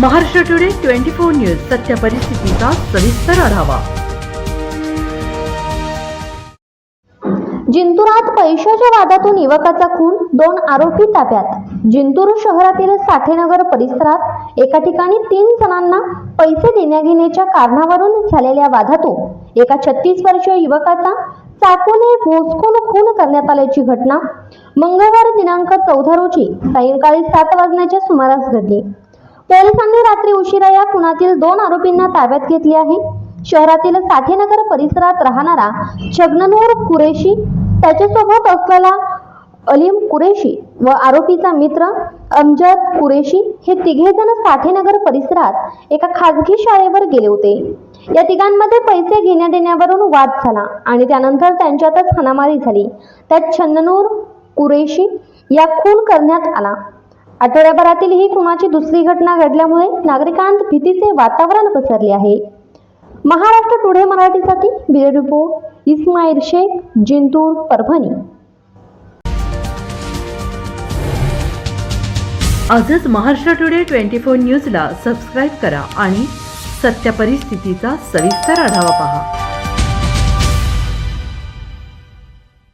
Maharashtra today twenty four news सत्य परिस्थितीचा सविस्तर आढावा. जिंतुरात पैशाच्या वादातून युवकाचा खून दोन आरोपी ताब्यात. जिंतूर शहरातील साठेनगर परिसरात एका ठिकाणी तीन जणांना पैसे देण्याघेण्याच्या कारणावरून झालेल्या वादातून एका छत्तीस वर्षीय युवकाचा चाकूने भोसकून खून करण्यात आल्याची घटना मंगळवार दिनांक चौदा रोजी सायंकाळी सात वाजण्याच्या सुमारास घडली. पोलिसांनी रात्री उशिरा या खुनातील दोन आरोपींना ताब्यात घेतले आहे. शहरातील साठेनगर परिसरात राहणारा छगननूर कुरेशी त्याच्यासोबत असलेला अलीम कुरेशी व आरोपीचा मित्र अमजद कुरेशी हे तिघेजण साठेनगर परिसरात एका खाजगी शाळेवर गेले होते. या तिघांमध्ये पैसे घेण्या देण्यावरून वाद झाला आणि त्यानंतर त्यांच्यातच हाणामारी झाली. त्यात छन्ननूर कुरेशी या खून करण्यात आला. आठवड्याभरातील ही खुनाची दुसरी घटना घडल्यामुळे नागरिकांत भीतीचे वातावरण पसरले आहे. महाराष्ट्र टुडे मराठीसाठी ब्युरो रिपोर्ट इस्माईल शेख जिंतूर परभणी. आजच महाराष्ट्र टुडे ट्वेंटी फोर न्यूजला सबस्क्राईब करा आणि सत्य परिस्थितीचा सविस्तर आढावा पहा.